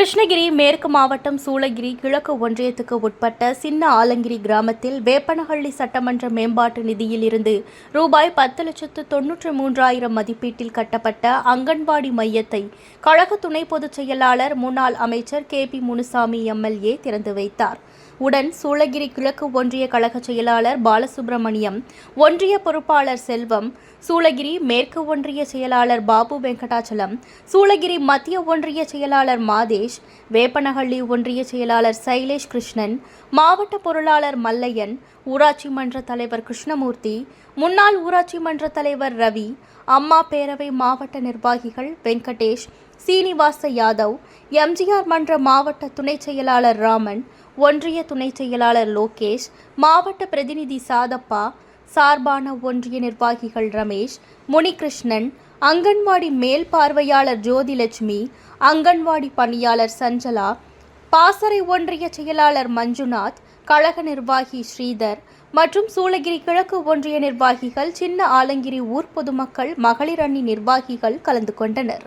கிருஷ்ணகிரி மேற்கு மாவட்டம் சூளகிரி கிழக்கு ஒன்றியத்துக்கு உட்பட்ட சின்ன ஆலங்கிரி கிராமத்தில் வேப்பனஹள்ளி சட்டமன்ற மேம்பாட்டு நிதியில் இருந்து ரூபாய் பத்து லட்சத்து தொன்னூற்று மூன்றாயிரம் மதிப்பீட்டில் கட்டப்பட்ட அங்கன்வாடி மையத்தை கழக துணை பொதுச் செயலாளர் முன்னாள் அமைச்சர் கே பி முனுசாமி எம்எல்ஏ திறந்து வைத்தார். உடன் சூளகிரி கிழக்கு ஒன்றிய கழக செயலாளர் பாலசுப்ரமணியம் ஒன்றிய பொறுப்பாளர் செல்வம் சூளகிரி மேற்கு ஒன்றிய செயலாளர் பாபு வெங்கடாச்சலம் சூளகிரி மத்திய ஒன்றிய செயலாளர் மாதேஷ் வேப்பனஹள்ளி ஒன்றிய செயலாளர் சைலேஷ் கிருஷ்ணன் மாவட்ட பொருளாளர் மல்லையன் ஊராட்சி மன்ற தலைவர் கிருஷ்ணமூர்த்தி முன்னாள் ஊராட்சி மன்ற தலைவர் ரவி அம்மா பேரவை மாவட்ட நிர்வாகிகள் வெங்கடேஷ் சீனிவாச யாதவ் எம்ஜிஆர் மன்ற மாவட்ட துணை செயலாளர் ராமன் ஒன்றிய துணைச் செயலாளர் லோகேஷ் மாவட்ட பிரதிநிதி சாதப்பா சார்பான ஒன்றிய நிர்வாகிகள் ரமேஷ் முனிகிருஷ்ணன் அங்கன்வாடி மேல் பார்வையாளர் ஜோதிலட்சுமி அங்கன்வாடி பணியாளர் சஞ்சலா பாசறை ஒன்றிய செயலாளர் மஞ்சுநாத் கழக நிர்வாகி ஸ்ரீதர் மற்றும் சூளகிரி கிழக்கு ஒன்றிய நிர்வாகிகள் சின்ன ஆலங்கிரி ஊர் பொதுமக்கள் மகளிர் அணி நிர்வாகிகள் கலந்து கொண்டனர்.